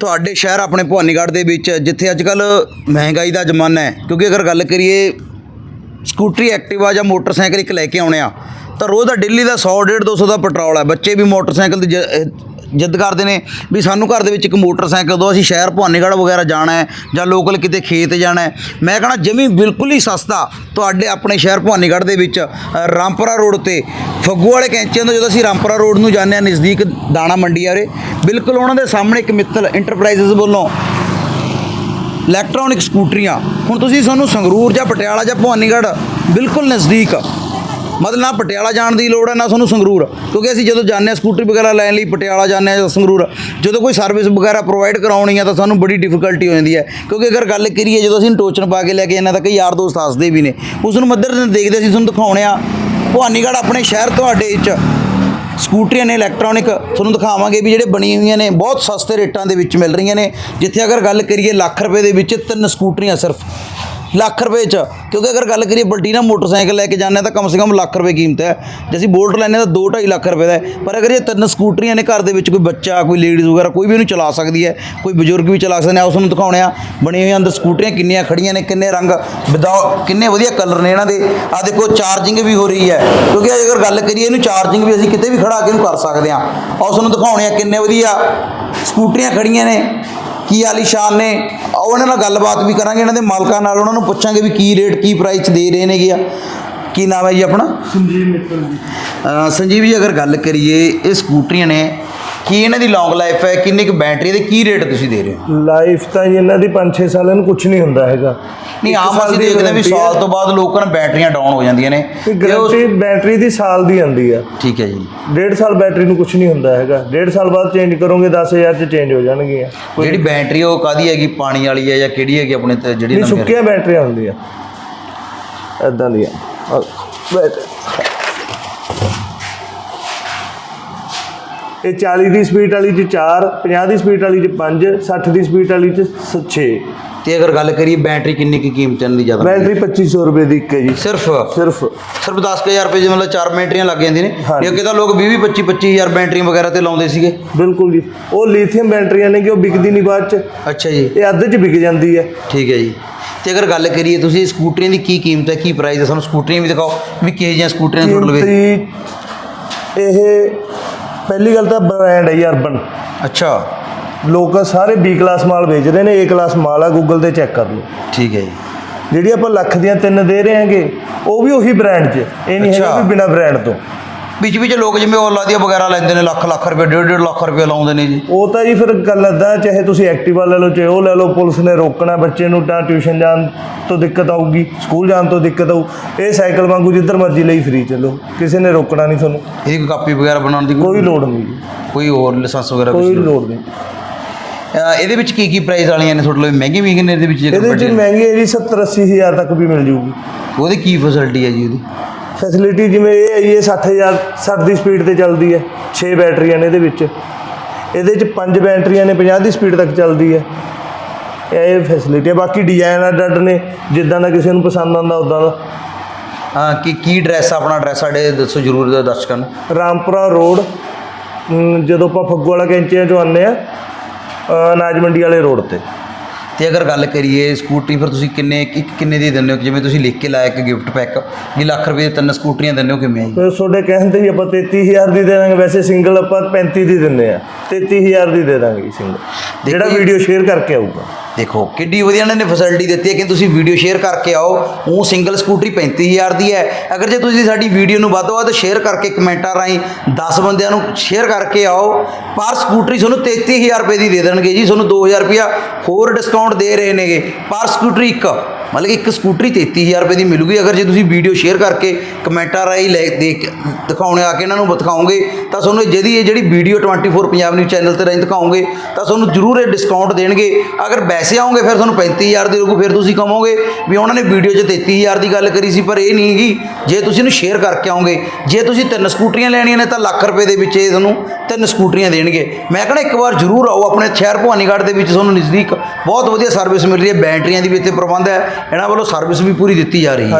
ਤੁਹਾਡੇ ਸ਼ਹਿਰ ਆਪਣੇ ਭਵਾਨੀਗੜ੍ਹ ਦੇ ਵਿੱਚ, ਜਿੱਥੇ ਅੱਜ ਕੱਲ ਮਹਿੰਗਾਈ ਦਾ ਜ਼ਮਾਨਾ ਹੈ। ਕਿਉਂਕਿ ਅਗਰ ਗੱਲ ਕਰੀਏ, ਸਕੂਟਰੀ ਐਕਟਿਵਾ ਜਾਂ ਮੋਟਰਸਾਈਕਲ ਇੱਕ ਲੈ ਕੇ ਆਉਣੇ ਆ, ਤਾਂ ਰੋਜ਼ ਦਾ ਡੇਲੀ ਦਾ 100 150 200 ਦਾ ਪੈਟਰੋਲ ਹੈ। ਬੱਚੇ ਵੀ ਮੋਟਰਸਾਈਕਲ ਦੀ ਜਿੱਦ ਕਰਦੇ ਨੇ ਵੀ ਸਾਨੂੰ ਘਰ ਦੇ ਵਿੱਚ ਇੱਕ ਮੋਟਰਸਾਈਕਲ ਦੋ ਅਸੀਂ ਸ਼ਹਿਰ ਭਵਾਨੀਗੜ੍ਹ ਵਗੈਰਾ ਜਾਣਾ ਹੈ ਜਾਂ ਲੋਕਲ ਕਿਤੇ ਖੇਤ ਜਾਣਾ ਹੈ। ਮੈਂ ਕਹਣਾ ਜਮੀ ਬਿਲਕੁਲ ਹੀ ਸਸਤਾ ਤੁਹਾਡੇ ਆਪਣੇ ਸ਼ਹਿਰ ਭਵਾਨੀਗੜ੍ਹ ਦੇ ਵਿੱਚ ਰਾਮਪੁਰਾ ਰੋਡ ਤੇ, ਫੱਗੂ ਵਾਲੇ ਕੈਂਚੀਆਂ ਤੋਂ ਜਦੋਂ ਅਸੀਂ ਰਾਮਪੁਰਾ ਰੋਡ ਨੂੰ ਜਾਂਦੇ ਹਾਂ, ਨਜ਼ਦੀਕ ਦਾਣਾ ਮੰਡੀ ਆ ਬਿਲਕੁਲ ਉਹਨਾਂ ਦੇ ਸਾਹਮਣੇ ਇੱਕ ਮਿੱਤਲ ਇੰਟਰਪ੍ਰਾਈਜ਼ਸ ਵੱਲੋਂ ਇਲੈਕਟ੍ਰੋਨਿਕ ਸਕੂਟਰੀਆਂ। ਹੁਣ ਤੁਸੀਂ ਸਾਨੂੰ ਸੰਗਰੂਰ ਜਾਂ ਪਟਿਆਲਾ ਜਾਂ ਭਵਾਨੀਗੜ੍ਹ ਬਿਲਕੁਲ ਨਜ਼ਦੀਕ, ਮਤਲਬ ਨਾ ਪਟਿਆਲਾ ਜਾਣ ਦੀ ਲੋੜ ਹੈ, ਨਾ ਸਾਨੂੰ ਸੰਗਰੂਰ, ਕਿਉਂਕਿ ਅਸੀਂ ਜਦੋਂ ਜਾਂਦੇ ਹਾਂ ਸਕੂਟਰੀ ਵਗੈਰਾ ਲੈਣ ਲਈ ਪਟਿਆਲਾ ਜਾਂਦੇ ਹਾਂ ਜਾਂ ਸੰਗਰੂਰ, ਜਦੋਂ ਕੋਈ ਸਰਵਿਸ ਵਗੈਰਾ ਪ੍ਰੋਵਾਈਡ ਕਰਾਉਣੀ ਆ ਤਾਂ ਸਾਨੂੰ ਬੜੀ ਡਿਫਿਕਲਟੀ ਹੋ ਜਾਂਦੀ ਹੈ। ਕਿਉਂਕਿ ਅਗਰ ਗੱਲ ਕਰੀਏ, ਜਦੋਂ ਅਸੀਂ ਟੋਚਨ ਪਾ ਕੇ ਲੈ ਕੇ ਇਹਨਾਂ ਦਾ ਕਈ ਯਾਰ ਦੋਸਤ ਹੱਸਦੇ ਵੀ ਨੇ। ਉਸ ਨੂੰ ਮੱਦਰ ਦੇਖਦੇ ਅਸੀਂ ਤੁਹਾਨੂੰ ਦਿਖਾਉਣੇ ਆ, ਭਵਾਨੀਗੜ੍ਹ ਆਪਣੇ ਸ਼ਹਿਰ ਤੁਹਾਡੇ ਵਿੱਚ ਸਕੂਟਰੀਆਂ ਨੇ ਇਲੈਕਟ੍ਰੋਨਿਕ ਤੁਹਾਨੂੰ ਦਿਖਾਵਾਂਗੇ ਵੀ ਜਿਹੜੇ ਬਣੀ ਹੋਈਆਂ ਨੇ, ਬਹੁਤ ਸਸਤੇ ਰੇਟਾਂ ਦੇ ਵਿੱਚ ਮਿਲ ਰਹੀਆਂ ਨੇ। ਜਿੱਥੇ ਅਗਰ ਗੱਲ ਕਰੀਏ ਲੱਖ ਰੁਪਏ ਦੇ ਵਿੱਚ, ਤਿੰਨ ਸਕੂਟਰੀਆਂ ਸਿਰਫ। ਲੱਖ ਰੁਪਏ ਚ। ਕਿਉਂਕਿ ਅਗਰ ਗੱਲ ਕਰੀਏ ਬਲਟੀਨਾ ਮੋਟਰਸਾਈਕਲ ਲੈ ਕੇ ਜਾਂਦੇ ਹਾਂ ਤਾਂ ਕਮ ਸੇ ਕਮ ਲੱਖ ਰੁਪਏ ਕੀਮਤ ਹੈ। ਜੇ ਅਸੀਂ ਬੋਲਟ ਲੈਂਦੇ ਹਾਂ ਤਾਂ 2.5 ਲੱਖ ਰੁਪਏ ਦਾ ਪਰ ਅਗਰ ਇਹ ਤਿੰਨ ਸਕੂਟਰੀਆਂ ਨੇ ਘਰ ਦੇ ਵਿੱਚ, ਕੋਈ ਬੱਚਾ, ਕੋਈ ਲੇਡੀਜ਼ ਵਗੈਰਾ, ਕੋਈ ਵੀ ਇਹਨੂੰ ਚਲਾ ਸਕਦੀ ਹੈ, ਕੋਈ ਬਜ਼ੁਰਗ ਵੀ ਚਲਾ ਸਕਦੇ ਨੇ, ਉਸ ਨੂੰ ਦਿਖਾਉਣੇ ਆ। ਬਣੀਆਂ ਹੋਈਆਂ ਅੰਦਰ ਸਕੂਟਰੀਆਂ ਕਿੰਨੀਆਂ ਖੜੀਆਂ ਨੇ, ਕਿੰਨੇ ਰੰਗ ਵਿਦਾਉ ਕਿੰਨੇ ਵਧੀਆ ਕਲਰ ਨੇ ਇਹਨਾਂ ਦੇ। ਆ ਦੇਖੋ ਚਾਰਜਿੰਗ ਵੀ ਹੋ ਰਹੀ ਹੈ। ਕਿਉਂਕਿ ਅਗਰ ਗੱਲ ਕਰੀਏ ਇਹਨੂੰ ਚਾਰਜਿੰਗ ਵੀ ਅਸੀਂ ਕਿਤੇ ਵੀ ਖੜਾ ਕੇ ਇਹਨੂੰ ਕਰ ਸਕਦੇ ਹਾਂ। ਉਸ ਨੂੰ ਦਿਖਾਉਣੇ ਆ ਕਿੰਨੇ ਵਧੀਆ ਸਕੂਟਰੀਆਂ ਖੜੀਆਂ ਨੇ। ਕੀ ਆਲੀਸ਼ਾਨ ਨੇ? ਆਓ ਇਹਨਾਂ ਨਾਲ ਗੱਲਬਾਤ ਵੀ ਕਰਾਂਗੇ ਇਹਨਾਂ ਦੇ ਮਾਲਕਾਂ ਨਾਲ ਉਹਨਾਂ ਨੂੰ ਪੁੱਛਾਂਗੇ ਵੀ ਕੀ ਰੇਟ ਕੀ ਪ੍ਰਾਈਸ ਦੇ ਰਹੇ ਨੇਗੇ ਆ। ਕੀ ਨਾਮ ਹੈ ਜੀ ਆਪਣਾ? ਸੰਜੀਵ ਮਿੱਤਲ ਜੀ। ਸੰਜੀਵ ਜੀ ਅਗਰ ਗੱਲ ਕਰੀਏ ਇਹ ਸਕੂਟਰੀਆਂ ਨੇ ਕੀ ਇਹਨਾਂ ਦੀ ਲੌਂਗ ਲਾਈਫ ਹੈ? ਕਿੰਨੀ ਕੁ ਬੈਟਰੀ ਦੇ ਕੀ ਰੇਟ ਤੁਸੀਂ ਦੇ ਰਹੇ ਹੋ? ਲਾਈਫ ਤਾਂ ਜੀ ਇਹਨਾਂ ਦੀ 5-6 ਸਾਲਾਂ ਨੂੰ ਕੁਝ ਨਹੀਂ ਹੁੰਦਾ ਹੈਗਾ। ਨਹੀਂ ਇੱਕ ਆਮ ਸਾਲ ਅਸੀਂ ਦੀ ਦੇਖਦੇ ਹਾਂ ਵੀ guarantee ਸਾਲ। ਤੋਂ ਬਾਅਦ ਲੋਕਾਂ ਦੀਆਂ ਬੈਟਰੀਆਂ ਡਾਊਨ ਹੋ ਜਾਂਦੀਆਂ ਨੇ। ਤੇ ਤੇ ਉਸ- ਗਾਰੰਟੀ ਬੈਟਰੀ ਦੀ ਸਾਲ ਦੀ ਆਂਦੀ ਆ। ਠੀਕ ਹੈ ਜੀ। ਡੇਢ ਸਾਲ ਬੈਟਰੀ ਨੂੰ ਕੁਝ ਨਹੀਂ ਹੁੰਦਾ ਹੈਗਾ। ਡੇਢ ਸਾਲ ਬਾਅਦ ਚੇਂਜ ਕਰੋਗੇ 10000 ਚ ਚੇਂਜ ਹੋ ਜਾਣਗੀਆਂ। ਜਿਹੜੀ ਬੈਟਰੀ ਉਹ ਕਾਦੀ ਹੈਗੀ? ਪਾਣੀ ਵਾਲੀ ਹੈ ਜਾਂ ਕਿਹੜੀ ਹੈਗੀ ਆਪਣੇ ਤੇ ਜਿਹੜੀ ਨਹੀਂ ਨਵੀਂ ਸੁੱਕੀਆਂ ਬੈਟਰੀਆਂ ਹੁੰਦੀਆਂ। ਐਦਾਂ ਦੀਆਂ। ਆਹ, ਬੈਟ- ਇਹ 40 ਦੀ ਸਪੀਡ ਵਾਲੀ ਚ 4 50 ਦੀ ਸਪੀਡ ਵਾਲੀ ਚ 5 60 ਦੀ ਸਪੀਡ ਵਾਲੀ ਚ 6 ਤੇ ਅਗਰ ਗੱਲ ਕਰੀਏ ਬੈਟਰੀ ਕਿੰਨੀ ਕੀ ਕੀਮਤ ਇਹਨਾਂ ਦੀ ਜ਼ਿਆਦਾ ਬੈਟਰੀ 2500 ਰੁਪਏ ਦੀ ਇੱਕ ਹੈ ਜੀ। ਸਿਰਫ? ਸਿਰਫ। ਸਿਰਫ 10000 ਰੁਪਏ ਜਿਵੇਂ ਮਤਲਬ ਚਾਰ ਬੈਟਰੀਆਂ ਲੱਗ ਜਾਂਦੀਆਂ ਨੇ। ਇਹ ਕਿਤਾ ਲੋਕ 20 25 25000 ਬੈਟਰੀਆਂ ਵਗੈਰਾ ਤੇ ਲਾਉਂਦੇ ਸੀਗੇ। ਬਿਲਕੁਲ ਜੀ। ਉਹ ਲੀਥੀਅਮ ਬੈਟਰੀਆਂ ਨੇ ਕਿ ਉਹ ਵਿਕਦੀ ਨਹੀਂ ਬਾਅਦ ਚ। ਅੱਛਾ ਜੀ। ਇਹ ਅੱਧ ਚ ਵਿਕ ਜਾਂਦੀ ਹੈ। ਠੀਕ ਹੈ ਜੀ। ਤੇ ਅਗਰ ਗੱਲ ਕਰੀਏ ਤੁਸੀਂ ਸਕੂਟਰੀਆਂ ਦੀ ਕੀ ਕੀਮਤ ਹੈ ਕੀ ਪ੍ਰਾਈਸ ਹੈ? ਸਾਨੂੰ ਸਕੂਟਰੀਆਂ ਵੀ ਦਿਖਾਓ ਵੀ ਕਿਹੋ ਜਿਹੀਆਂ ਸਕੂਟਰੀਆਂ ਟੋਟਲ ਵੇ ਕੀਮਤੀ ਇਹ ਪਹਿਲੀ ਗੱਲ ਤਾਂ ਬ੍ਰਾਂਡ ਹੈ ਜੀ ਅਰਬਨ। ਅੱਛਾ। ਲੋਕ ਸਾਰੇ ਬੀ ਕਲਾਸ ਮਾਲ ਵੇਚ ਰਹੇ ਨੇ ਏ ਕਲਾਸ ਮਾਲ ਆ ਗੂਗਲ ਤੇ ਚੈੱਕ ਕਰ ਲਓ। ਠੀਕ ਹੈ ਜੀ। ਜਿਹੜੀ ਆਪਾਂ ਲੱਖ ਦੀਆਂ ਤਿੰਨ ਦੇ ਰਹੇ ਹਾਂਗੇ ਉਹ ਵੀ ਉਹੀ ਬ੍ਰਾਂਡ 'ਚ ਇਹ ਨਹੀਂ ਹੈਗਾ ਅੱਛਾ। ਵੀ ਬਿਨਾ ਬ੍ਰਾਂਡ ਤੋਂ। ਵਿੱਚ ਵਿੱਚ ਲੋਕ ਜਿਵੇਂ ਓਲਾ ਦੀਆਂ ਵਗੈਰਾ ਲੈਂਦੇ ਨੇ ਲੱਖ ਲੱਖ ਰੁਪਏ ਡੇਢ ਡੇਢ ਲੱਖ ਰੁਪਏ ਲਾਉਂਦੇ ਨੇ ਜੀ। ਉਹ ਤਾਂ ਜੀ ਫਿਰ ਗੱਲ ਅੱਦਾ ਚਾਹੇ ਤੁਸੀਂ ਐਕਟਿਵਾ ਲੈ ਲਓ ਚਾਹੇ ਉਹ ਲੈ ਲਓ ਪੁਲਿਸ ਨੇ ਰੋਕਣਾ ਬੱਚੇ ਨੂੰ ਤਾਂ ਟਿਊਸ਼ਨ ਜਾਣ ਤੋਂ ਦਿੱਕਤ ਆਊਗੀ ਸਕੂਲ ਜਾਣ ਤੋਂ ਦਿੱਕਤ ਆਊ। ਇਹ ਸਾਈਕਲ ਵਾਂਗੂ ਜਿੱਧਰ ਮਰਜ਼ੀ ਲਈ ਫਰੀ ਚੱਲੋ ਕਿਸੇ ਨੇ ਰੋਕਣਾ ਨਹੀਂ ਤੁਹਾਨੂੰ। ਇਹਦੀ ਕੋਈ ਕਾਪੀ ਵਗੈਰਾ ਬਣਾਉਣ ਦੀ ਕੋਈ ਲੋੜ ਨਹੀਂ। ਜੀ ਕੋਈ ਹੋਰ ਲਾਇਸੈਂਸ ਵਗੈਰਾ ਕੋਈ? ਲੋੜ ਨਹੀਂ। ਇਹਦੇ ਵਿੱਚ ਕੀ ਕੀ ਪ੍ਰਾਈਸ ਵਾਲੀਆਂ ਨੇ ਤੁਹਾਡੇ ਲਈ? ਮਹਿੰਗੀ ਵੀ ਨੇ ਇਹਦੇ ਵਿੱਚ ਇਹਦੇ 'ਚ ਵੱਡੀ- ਮਹਿੰਗੀ ਹੈ ਜੀ 70 80 ਹਜ਼ਾਰ ਤੱਕ ਵੀ ਮਿਲ ਜੂਗੀ। ਉਹਦੀ ਕੀ ਫੈਸਿਲਿਟੀ ਹੈ ਜੀ ਉਹਦੀ? ਫੈਸਿਲਿਟੀ ਜਿਵੇਂ ਇਹ ਹੈ ਜੀ ਇਹ 60000 60 ਦੀ ਸਪੀਡ ਤੇ ਚੱਲਦੀ ਹੈ 6 ਬੈਟਰੀਆਂ ਨੇ ਇਹਦੇ ਵਿੱਚ। ਇਹਦੇ ਚ 5 ਬੈਟਰੀਆਂ ਨੇ 50 ਦੀ ਸਪੀਡ ਤੱਕ ਚੱਲਦੀ ਹੈ। ਇਹ ਫੈਸਿਲਿਟੀ ਹੈ ਬਾਕੀ ਡਿਜ਼ਾਈਨ ਅੱਡ ਅੱਡ ਨੇ ਜਿੱਦਾਂ ਦਾ ਕਿਸੇ ਨੂੰ ਪਸੰਦ ਆਉਂਦਾ ਉਦਾਂ ਦਾ। ਹਾਂ ਕੀ ਕੀ ਡਰੈਸ ਆਪਣਾ ਐਡਰੈਸ ਸਾਡੇ ਦੱਸੋ ਜਰੂਰ ਦਰਸ਼ਕਾਂ ਨੂੰ। ਰਾਮਪੁਰਾ ਰੋਡ ਅਮ, ਜਦੋਂ ਆਪਾਂ ਫੱਗੂ ਵਾਲਾ ਕੈਂਚੀਆਂ ਚੋਂ ਆਉਂਦੇ ਆ ਅਨਾਜ ਮੰਡੀ ਵਾਲੇ ਰੋਡ ਤੇ। ਤੇ ਅਗਰ ਗੱਲ ਕਰੀਏ ਸਕੂਟਰੀ ਫਿਰ ਤੁਸੀਂ ਕਿੰਨੇ ਇੱਕ ਕਿੰਨੇ ਦੀ ਦਿੰਦੇ ਹੋ? ਜਿਵੇਂ ਤੁਸੀਂ ਲਿਖ ਕੇ ਲਾਇਆ ਇੱਕ ਗਿਫਟ ਪੈਕ ਵੀ ਲੱਖ ਰੁਪਏ ਦੇ ਤਿੰਨ ਸਕੂਟਰੀਆਂ ਦਿੰਦੇ ਹੋ ਕਿਵੇਂ ਆ ਜੀ? ਫਿਰ ਤੁਹਾਡੇ ਕਹਿਣ ਤੇ ਹੀ ਆਪਾਂ 33000 ਦੀ ਦੇ ਦਾਂਗੇ ਵੈਸੇ ਸਿੰਗਲ ਆਪਾਂ 35 ਦੀ ਦਿੰਦੇ ਆ 33000 ਦੀ ਦੇ ਦਾਂਗੇ ਸਿੰਗਲ ਜਿਹੜਾ ਵੀਡੀਓ ਸ਼ੇਅਰ ਕਰਕੇ ਆਊਗਾ। ਦੇਖੋ, ਕਿੱਡੀ ਵਧੀਆ ਇਹਨਾਂ ਨੇ ਫੈਸਿਲਿਟੀ ਦਿੱਤੀ ਹੈ ਕਿ ਤੁਸੀਂ ਵੀਡੀਓ ਸ਼ੇਅਰ ਕਰਕੇ ਆਓ। ਉਹ ਸਿੰਗਲ ਸਕੂਟਰੀ 35000 ਦੀ ਹੈ। ਅਗਰ ਜੇ ਤੁਸੀਂ ਸਾਡੀ ਵੀਡੀਓ ਨੂੰ ਵੱਧ ਤੋਂ ਵੱਧ ਸ਼ੇਅਰ ਕਰਕੇ ਕਮੈਂਟਾਂ ਰਾਹੀਂ 10 ਬੰਦਿਆਂ ਨੂੰ ਸ਼ੇਅਰ ਕਰਕੇ ਆਓ, ਪਰ ਸਕੂਟਰੀ ਤੁਹਾਨੂੰ 33000 ਰੁਪਏ ਦੀ ਦੇ ਦੇਣਗੇ ਜੀ। ਤੁਹਾਨੂੰ 2000 ਰੁਪਇਆ ਹੋਰ ਡਿਸਕਾਊਂਟ ਦੇ ਰਹੇ ਨੇਗੇ। ਪਰ ਸਕੂਟਰੀ ਇੱਕ ਮਤਲਬ ਕਿ ਇੱਕ ਸਕੂਟਰੀ 33000 ਰੁਪਏ ਦੀ ਮਿਲੂਗੀ। ਅਗਰ ਜੇ ਤੁਸੀਂ ਵੀਡੀਓ ਸ਼ੇਅਰ ਕਰਕੇ ਕਮੈਂਟਾਂ ਰਾਹੀਂ ਲੈ ਦੇਖ ਦਿਖਾਉਣੇ ਆ ਕੇ ਇਹਨਾਂ ਨੂੰ ਦਿਖਾਓਗੇ ਤਾਂ ਤੁਹਾਨੂੰ ਜਿਹਦੀ ਇਹ ਜਿਹੜੀ ਵੀਡੀਓ 24 ਪੰਜਾਬ ਨਿਊਜ਼ ਚੈਨਲ ਤੇ ਰਾਹੀਂ ਦਿਖਾਓਗੇ, ਤਾਂ ਤੁਹਾਨੂੰ ਜ਼ਰੂਰ ਇਹ ਡਿਸਕਾਊਂਟ ਦੇਣਗੇ। ਅਗਰ ਵੈਸੇ ਆਓਗੇ ਫਿਰ ਤੁਹਾਨੂੰ 35000 ਦੇ ਲੱਗੂ ਫਿਰ ਤੁਸੀਂ ਕਹੋਗੇ ਵੀ ਉਹਨਾਂ ਨੇ ਵੀਡੀਓ 'ਚ 33000 ਦੀ ਗੱਲ ਕਰੀ ਸੀ, ਪਰ ਇਹ ਨਹੀਂ ਹੈਗੀ। ਜੇ ਤੁਸੀਂ ਇਹਨੂੰ ਸ਼ੇਅਰ ਕਰਕੇ ਆਓਗੇ, ਜੇ ਤੁਸੀਂ ਤਿੰਨ ਸਕੂਟਰੀਆਂ ਲੈਣੀਆਂ ਨੇ, ਤਾਂ ਲੱਖ ਰੁਪਏ ਦੇ ਵਿੱਚ ਇਹ ਤੁਹਾਨੂੰ ਤਿੰਨ ਸਕੂਟਰੀਆਂ ਦੇਣਗੇ। ਮੈਂ ਕਹਿੰਦਾ ਇੱਕ ਵਾਰ ਜ਼ਰੂਰ ਆਓ, ਆਪਣੇ ਸ਼ਹਿਰ ਭਵਾਨੀਗੜ੍ਹ ਦੇ ਵਿੱਚ ਤੁਹਾਨੂੰ ਨਜ਼ਦੀਕ ਬਹੁਤ ਵਧੀਆ ਸਰਵਿਸ ਮਿਲ ਰਹੀ ਹੈ, ਬੈਟਰੀਆਂ ਦੀ ਵੀ ਇੱਥੇ ਪ੍ਰਬੰਧ ਹੈ। ਇਹਨਾਂ ਵੱਲੋਂ ਸਰਵਿਸ ਵੀ ਪੂਰੀ ਦਿੱਤੀ ਜਾ ਰਹੀ ਹੈ।